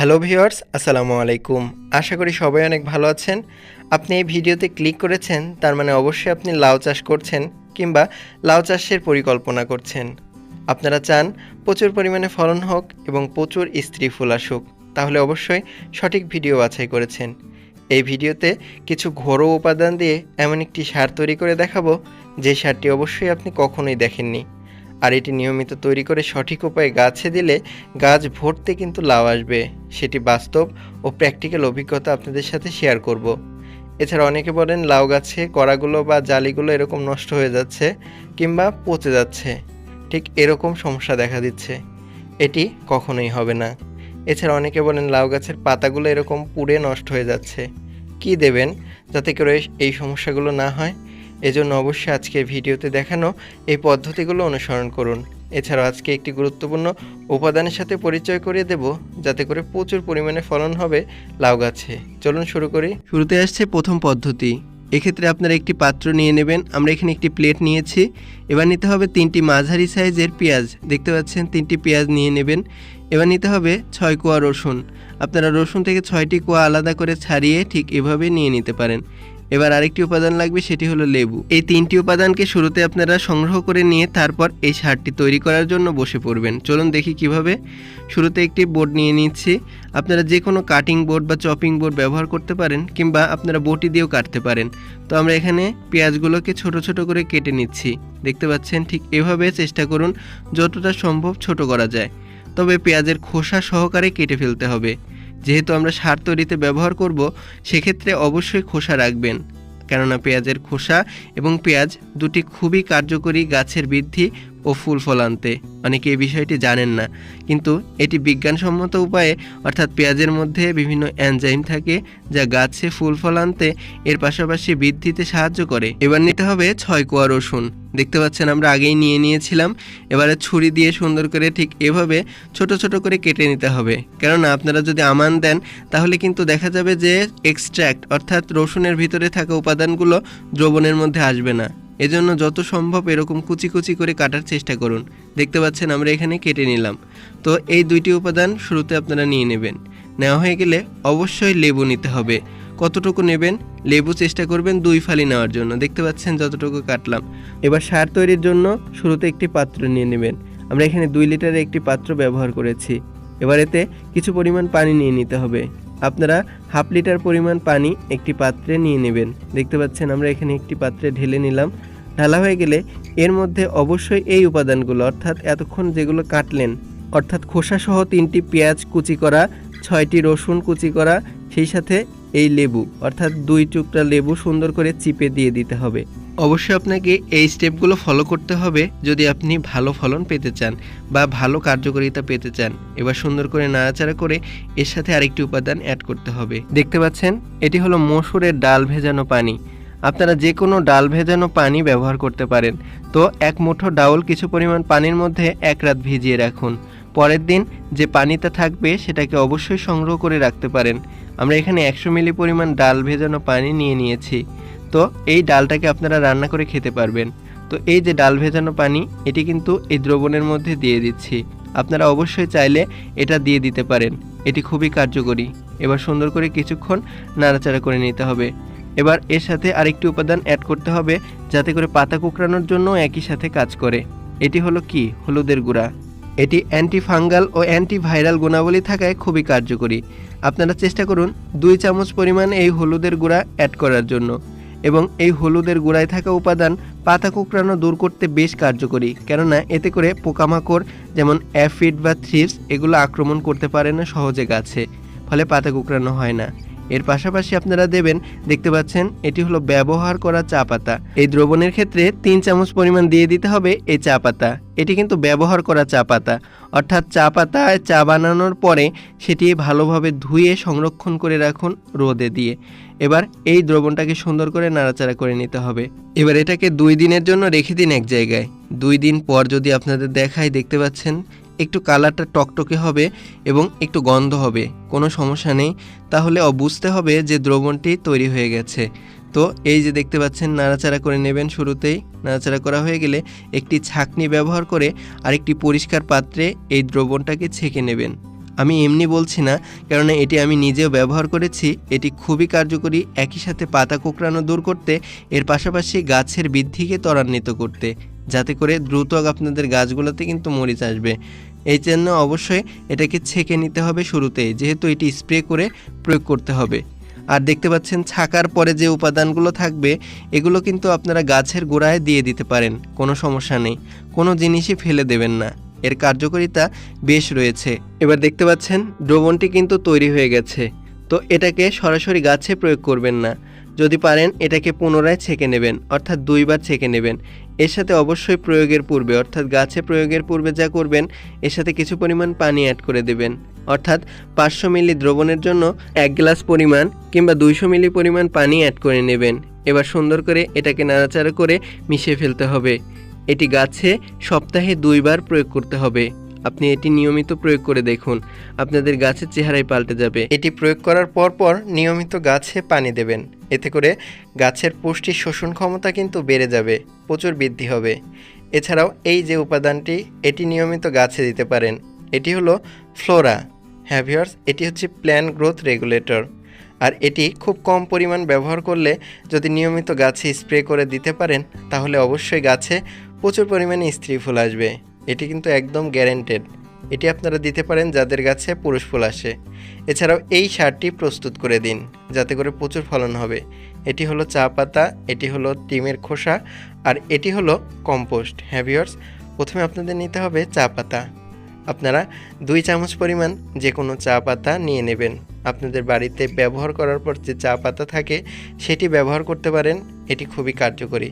Hello viewers, আসসালামু আলাইকুম। আশা করি সবাই অনেক ভালো আছেন। আপনি এই ভিডিওতে ক্লিক করেছেন, তার মানে অবশ্যই আপনি লাউ চাষ করছেন কিংবা লাউ চাষের পরিকল্পনা করছেন। আপনারা চান প্রচুর পরিমাণে ফলন হোক এবং প্রচুর স্ত্রী ফুল আসুক, তাহলে অবশ্যই সঠিক ভিডিও বাছাই করেছেন। এই ভিডিওতে কিছু ঘরোয়া উপাদান দিয়ে এমন একটি সার তৈরি করে দেখাবো, যে সারটি অবশ্যই আপনি কখনোই দেখেননি। আর এটি নিয়মিত তৈরি করে সঠিক উপায়ে গাছে দিলে গাছ ভরতে কিন্তু লাউ আসবে। সেটি বাস্তব ও প্র্যাকটিক্যাল অভিজ্ঞতা আপনাদের সাথে শেয়ার করব। এছাড়া অনেকে বলেন, লাউ গাছে কড়াগুলো বা জালিগুলো এরকম নষ্ট হয়ে যাচ্ছে কিংবা পচে যাচ্ছে। ঠিক এরকম সমস্যা দেখা দিচ্ছে। এটি কখনোই হবে না। এছাড়া অনেকে বলেন, লাউ গাছের পাতাগুলো এরকম পুড়ে নষ্ট হয়ে যাচ্ছে। কি দেবেন? যাতে করে এই সমস্যাগুলো না হয়? এজন্য অবশ্যই আজকের ভিডিওতে দেখানো এই পদ্ধতিগুলো অনুসরণ করুন। এছাড়াও আজকে একটি গুরুত্বপূর্ণ উপাদানের সাথে পরিচয় করিয়ে দেব, যাতে করে প্রচুর পরিমাণে ফলন হবে লাউ গাছে। চলুন শুরু করি। শুরুতে আসছে প্রথম পদ্ধতি। এক্ষেত্রে আপনারা একটি পাত্র নিয়ে নেবেন। আমরা এখানে একটি প্লেট নিয়েছি। এবার নিতে হবে তিনটি মাঝারি সাইজের পেঁয়াজ। দেখতে পাচ্ছেন, তিনটি পেঁয়াজ নিয়ে নেবেন। এবার নিতে হবে ছয় কোয়া রসুন। আপনারা রসুন থেকে ছয়টি কোয়া আলাদা করে ছাড়িয়ে ঠিক এভাবে নিয়ে নিতে পারেন। এবার আরেকটি উপাদান লাগবে, সেটি হলো লেবু। এই তিনটি উপাদানকে শুরুতে আপনারা সংগ্রহ করে নিয়ে তারপর এই সারটি তৈরি করার জন্য বসে পড়বেন। চলুন দেখি কীভাবে। শুরুতে একটি বোর্ড নিয়ে নিচ্ছি। আপনারা যে কোনো কাটিং বোর্ড বা চপিং বোর্ড ব্যবহার করতে পারেন কিংবা আপনারা বটি দিয়েও কাটতে পারেন। তো আমরা এখানে পেঁয়াজগুলোকে ছোট ছোট করে কেটে নিচ্ছি। দেখতে পাচ্ছেন ঠিক এভাবে চেষ্টা করুন, যতটা সম্ভব ছোট করা যায়। তবে পেঁয়াজের খোসা সহকারে কেটে ফেলতে হবে। যেহেতু আমরা সার তৈরিতে ব্যবহার করব, সেক্ষেত্রে অবশ্যই খোসা রাখবেন। কেননা পেঁয়াজের খোসা এবং পেঁয়াজ দুটি খুবই কার্যকরী গাছের বৃদ্ধি ও ফুল ফল আনতে অনেকে এই বিষয়টি জানেন না। কিন্তু এটি বিজ্ঞানসম্মত উপায়ে, অর্থাৎ পেঁয়াজের মধ্যে বিভিন্ন এনজাইম থাকে যা গাছে ফুল ফল আনতে এর পাশাপাশি বৃদ্ধিতে সাহায্য করে। এবার নিতে হবে ছয় কোয়া রসুন। দেখতে পাচ্ছেন আমরা আগেই নিয়ে নিয়েছিলাম। এবারে ছুরি দিয়ে সুন্দর করে ঠিক এভাবে ছোট ছোট করে কেটে নিতে হবে। কেননা আপনারা যদি আমান দেন, তাহলে কিন্তু দেখা যাবে যে এক্সট্র্যাক্ট অর্থাৎ রসুনের ভিতরে থাকা উপাদানগুলো দ্রবণের মধ্যে আসবে না। এজন্য যত সম্ভব এরকম কুচি কুচি করে কাটার চেষ্টা করুন। দেখতে পাচ্ছেন আমরা এখানে কেটে নিলাম। তো এই দুইটি উপাদান শুরুতে আপনারা নিয়ে নেবেন। নেওয়া হয়ে গেলে অবশ্যই লেবু নিতে হবে। কতটুকু নেবেন, লেবু চেষ্টা করবেন দুই ফালি নেওয়ার জন্য। দেখতে পাচ্ছেন যতটুকু কাটলাম। এবার সার তৈরির জন্য শুরুতে একটি পাত্র নিয়ে নেবেন। আমরা এখানে দুই লিটারের একটি পাত্র ব্যবহার করেছি। এবার এতে কিছু পরিমাণ পানি নিয়ে নিতে হবে। আপনারা হাফ লিটার পরিমাণ পানি একটি পাত্রে নিয়ে নেবেন। দেখতে পাচ্ছেন আমরা এখানে একটি পাত্রে ঢেলে নিলাম। ঢালা হয়ে গেলে এর মধ্যে অবশ্যই এই উপাদানগুলো, অর্থাৎ এতক্ষণ যেগুলো কাটলেন, অর্থাৎ খোসাসহ তিনটি পেঁয়াজ কুচি করা, ছয়টি রসুন কুচি করা, সেই সাথে এই লেবু, অর্থাৎ দুই টুকরা লেবু সুন্দর করে চিপে দিয়ে দিতে হবে। অবশ্যই আপনাকে এই স্টেপগুলো ফলো করতে হবে যদি আপনি ভালো ফলন পেতে চান বা ভালো কার্যকারিতা পেতে চান। এবার সুন্দর করে নাড়াচাড়া করে এর সাথে আরেকটি উপাদান অ্যাড করতে হবে। দেখতে পাচ্ছেন, এটি হলো মসুরের ডাল ভেজানো পানি। আপনারা যে কোনো ডাল ভেজানো পানি ব্যবহার করতে পারেন। তো এক মুঠো ডাউল কিছু পরিমাণ পানির মধ্যে এক রাত ভিজিয়ে রাখুন। পরের দিন যে পানিটা থাকবে সেটাকে অবশ্যই সংগ্রহ করে রাখতে পারেন। আমরা এখানে একশো মিলি পরিমাণ ডাল ভেজানো পানি নিয়ে নিয়েছি। তো এই ডালটাকে আপনারা রান্না করে খেতে পারবেন। তো এই যে ডাল ভেজানো পানি, এটি কিন্তু এই দ্রবণের মধ্যে দিয়ে দিচ্ছি। আপনারা অবশ্যই চাইলে এটা দিয়ে দিতে পারেন। এটি খুবই কার্যকরী। এবার সুন্দর করে কিছুক্ষণ নাড়াচাড়া করে নিতে হবে। এবার এর সাথে আরেকটি উপাদান অ্যাড করতে হবে, যাতে করে পাতা কুকরানোর জন্য একই সাথে কাজ করে। এটি হলো কি? হলুদের গুঁড়া। এটি অ্যান্টি ফাঙ্গাল ও অ্যান্টি ভাইরাল গুণাবলী থাকায় খুবই কার্যকরী। আপনারা চেষ্টা করুন দুই চামচ পরিমাণ এই হলুদের গুঁড়া অ্যাড করার জন্য এবং এই হলুদের গুঁড়ায় থাকা উপাদান পাতা কুকরানো দূর করতে বেশ কার্যকরী, কেননা এতে করে পোকামাকড় যেমন অ্যাফিড বা থ্রিপস এগুলো আক্রমণ করতে পারে না সহজে গাছে, ফলে পাতা কুকরানো হয় না। এর পাশাপাশি আপনারা দেবেন, দেখতে পাচ্ছেন, এটি হলো ব্যবহার করা চা পাতা। এই দ্রবণের ক্ষেত্রে তিন চামচ পরিমাণ দিয়ে দিতে হবে এই চা পাতা। এটি কিন্তু ব্যবহার করা চা পাতা। অর্থাৎ চা পাতায় চা বানানোর পরে সেটি ভালোভাবে ধুয়ে সংরক্ষণ করে রাখুন রোদে দিয়ে। এবার এই দ্রবণটাকে সুন্দর করে নাড়াচাড়া করে নিতে হবে। এবার এটাকে দুই দিনের জন্য রেখে দিন এক জায়গায়। দুই দিন পর যদি আপনাদের দেখায় দেখতে পাচ্ছেন একটু কালারটা টকটকে হবে এবং একটু গন্ধ হবে, কোনো সমস্যা নেই। তাহলে বুঝতে হবে যে দ্রবণটি তৈরি হয়ে গেছে। তো এই যে দেখতে পাচ্ছেন, নাড়াচাড়া করে নেবেন শুরুতেই। নাড়াচাড়া করা হয়ে গেলে একটি ছাকনি ব্যবহার করে আরেকটি পরিষ্কার পাত্রে এই দ্রবণটাকে ছেঁকে নেবেন। আমি এমনি বলছি না, কেননা এটি আমি নিজেও ব্যবহার করেছি। এটি খুবই কার্যকরী, একই সাথে পাতা কোঁকড়ানো দূর করতে, এর পাশাপাশি গাছের বৃদ্ধিকে ত্বরান্বিত করতে। যাতে করে দ্রুত আপনাদের গাছগুলোতে কিন্তু মরিচ আসবে। এই জন্য অবশ্যই এটাকে ছেঁকে নিতে হবে শুরুতেই যেহেতু এটি স্প্রে করে প্রয়োগ করতে হবে। আর দেখতে পাচ্ছেন ছাকার পরে যে উপাদানগুলো থাকবে, এগুলো কিন্তু আপনারা গাছের গোড়ায় দিয়ে দিতে পারেন, কোনো সমস্যা নেই। কোনো জিনিসই ফেলে দেবেন না। এর কার্যকারিতা বেশ রয়েছে। এবার দেখতে পাচ্ছেন দ্রবণটি কিন্তু তৈরি হয়ে গেছে। তো এটাকে সরাসরি গাছে প্রয়োগ করবেন না। যদি পারেন এটাকে পুনরায় ছেঁকে নেবেন, অর্থাৎ দুইবার ছেঁকে নেবেন। এর সাথে অবশ্যই প্রয়োগের পূর্বে, অর্থাৎ গাছে প্রয়োগের পূর্বে যা করবেন, এর সাথে কিছু পরিমাণ পানি অ্যাড করে দেবেন। অর্থাৎ পাঁচশো মিলি দ্রবণের জন্য এক গ্লাস পরিমাণ কিংবা দুইশো মিলি পরিমাণ পানি অ্যাড করে নেবেন। এবার সুন্দর করে এটাকে নাড়াচাড়া করে মিশিয়ে ফেলতে হবে। এটি গাছে সপ্তাহে দুইবার প্রয়োগ করতে হবে। আপনি এটি নিয়মিত প্রয়োগ করে দেখুন। আপনাদের গাছের চেহারাই পাল্টে যাবে। এটি প্রয়োগ করার পর পর নিয়মিত গাছে পানি দেবেন। এতে করে গাছের পুষ্টি শোষণ ক্ষমতা কিন্তু বেড়ে যাবে, প্রচুর বৃদ্ধি হবে। এছাড়াও এই যে উপাদানটি, এটি নিয়মিত গাছে দিতে পারেন। এটি হলো ফ্লোরা। হ্যাভিয়ার্স এটি হচ্ছে প্ল্যান গ্রোথ রেগুলেটর। আর এটি খুব কম পরিমাণ ব্যবহার করলে যদি নিয়মিত গাছে স্প্রে করে দিতে পারেন, তাহলে অবশ্যই গাছে প্রচুর পরিমাণে স্ত্রী ফুল আসবে। এটি কিন্তু একদম গ্যারেন্টেড এটি আপনারা দিতে পারেন যাদের গাছে পুরুষ ফুল আসে। এছাড়াও এই সারটি প্রস্তুত করে দিন, যাতে করে প্রচুর ফলন হবে। এটি হলো চা পাতা, এটি হলো ডিমের খোসা, আর এটি হলো কম্পোস্ট হ্যাভিয়ার্স প্রথমে আপনাদের নিতে হবে চা পাতা। আপনারা দুই চামচ পরিমাণ যে কোনো চা পাতা নিয়ে নেবেন। আপনাদের বাড়িতে ব্যবহার করার পর যে চা পাতা থাকে, সেটি ব্যবহার করতে পারেন। এটি খুবই কার্যকরী।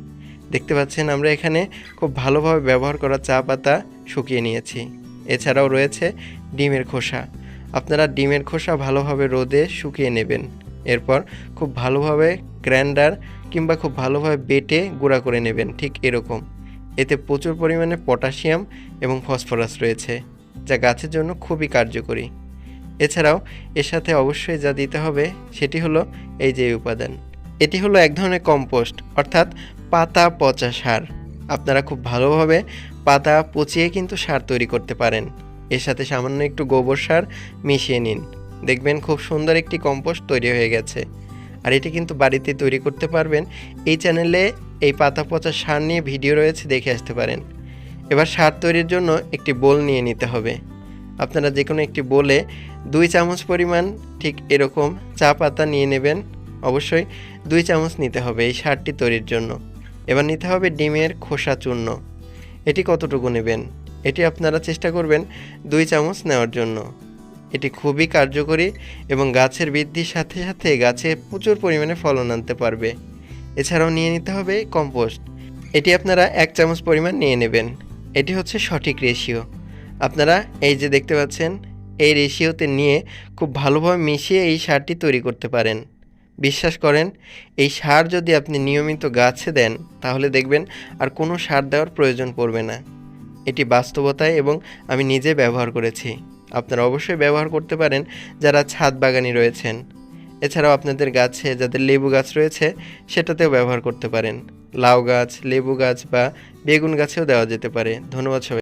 দেখতে পাচ্ছেন আমরা এখানে খুব ভালোভাবে ব্যবহার করা চা পাতা শুকিয়ে নিয়েছি। এছাড়াও রয়েছে ডিমের খোসা। আপনারা ডিমের খোসা ভালোভাবে রোদে শুকিয়ে নেবেন। এরপর খুব ভালোভাবে গ্রাইন্ডার কিংবা খুব ভালোভাবে বেটে গুঁড়া করে নেবেন, ঠিক এরকম। এতে প্রচুর পরিমাণে পটাশিয়াম এবং ফসফরাস রয়েছে, যা গাছের জন্য খুবই কার্যকরী। এছাড়াও এর সাথে অবশ্যই যা দিতে হবে সেটি হলো এই যে উপাদান। এটি হলো এক ধরনের কম্পোস্ট, অর্থাৎ পাতা পচা সার। আপনারা খুব ভালোভাবে পাতা পচিয়ে কিন্তু সার তৈরি করতে পারেন। এর সাথে সামান্য একটু গোবর সার মিশিয়ে নিন। দেখবেন খুব সুন্দর একটি কম্পোস্ট তৈরি হয়ে গেছে। আর এটি কিন্তু বাড়িতে তৈরি করতে পারবেন। এই চ্যানেলে এই পাতা পচা সার নিয়ে ভিডিও রয়েছে, দেখে আসতে পারেন। এবার সার তৈরির জন্য একটি বোল নিয়ে নিতে হবে। আপনারা যে কোনো একটি বোলে দুই চামচ পরিমাণ ঠিক এরকম চা পাতা নিয়ে নেবেন। অবশ্যই দুই চামচ নিতে হবে এই সারটি তৈরির জন্য। এবার নিতে হবে ডিমের খোসা চূর্ণ। এটি কতটুকু নেবেন? এটি আপনারা চেষ্টা করবেন দুই চামচ নেওয়ার জন্য। এটি খুবই কার্যকরী এবং গাছের বৃদ্ধির সাথে সাথে গাছে প্রচুর পরিমাণে ফলন আনতে পারবে। এছাড়াও নিয়ে নিতে হবে কম্পোস্ট। এটি আপনারা এক চামচ পরিমাণ নিয়ে নেবেন। এটি হচ্ছে সঠিক রেশিও। আপনারা এই যে দেখতে পাচ্ছেন, এই রেশিওতে নিয়ে খুব ভালোভাবে মিশিয়ে এই সারটি তৈরি করতে পারেন। বিশ্বাস করেন, এই সার যদি আপনি নিয়মিত গাছে দেন, তাহলে দেখবেন আর কোনো সার দেওয়ার প্রয়োজন পড়বে না। এটি বাস্তবতায় এবং আমি নিজে ব্যবহার করেছি। আপনারা অবশ্যই ব্যবহার করতে পারেন যারা ছাদ বাগানি রয়েছেন। এছাড়াও আপনাদের গাছে যাদের লেবু গাছ রয়েছে, সেটাতেও ব্যবহার করতে পারেন। লাউ গাছ, লেবু গাছ বা বেগুন গাছেও দেওয়া যেতে পারে। ধন্যবাদ সবাই